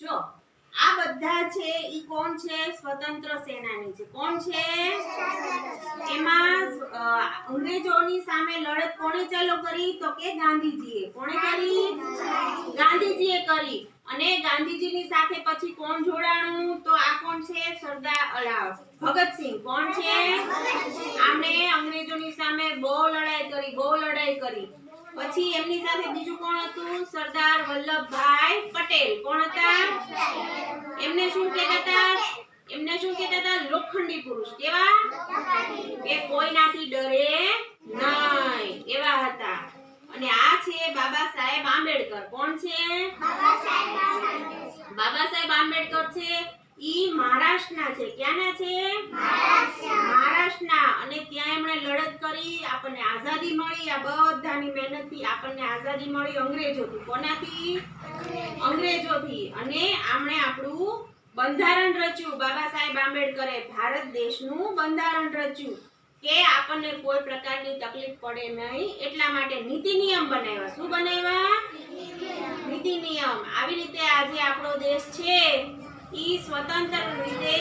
જો, આ બધા છે, ઈ કોણ છે? સ્વતંત્ર સેનાની છે. કોણ છે? એમાં અંગ્રેજોની સામે લડત કોણે ચાલુ કરી? તો કે ગાંધીજીએ. કોણે કરી? ગાંધીજીએ કરી. અને ગાંધીજીની સાથે પછી કોણ જોડાણું? તો આ કોણ છે? સરદાર ભગતસિંહ. કોણ છે? આમણે અંગ્રેજોની સામે બહુ લડાઈ કરી, બહુ લડાઈ કરી. પછી એમની સાથે બીજું કોણ હતું? સરદાર વલ્લભભાઈ પટેલ. કોણ શું કહેતા હતા? એમને શું કહેતા હતા? લોખંડી પુરુષ. કેવા? કે કોઈનાથી ડરે નહીં. એવા હતા. અને આ છે બાબા સાહેબ આંબેડકર. કોણ છે? બાબા સાહેબ આંબેડકર છે. ઈ મહારાષ્ટ્રના છે. ક્યાંના છે? મહારાષ્ટ્રના. અને ત્યાં એમણે લડત કરી, આપણને આઝાદી મળી. આ બધાની મહેનતથી આપણને આઝાદી મળી અંગ્રેજોથી. કોનાથી? અંગ્રેજોથી. અને આમણે આપણું બંધારણ રચ્યું. બાબા સાહેબ આંબેડકરે ભારત દેશનું બંધારણ રચ્યું. કે આપણને કોઈ પ્રકારની તકલીફ પડે નહીં, એટલા માટે નીતિ નિયમ બનાવ્યા. શું બનાવ્યા? નીતિ નિયમ. આવી રીતે આજે આપણો દેશ છે. ઈ સ્વતંત્ર રીતે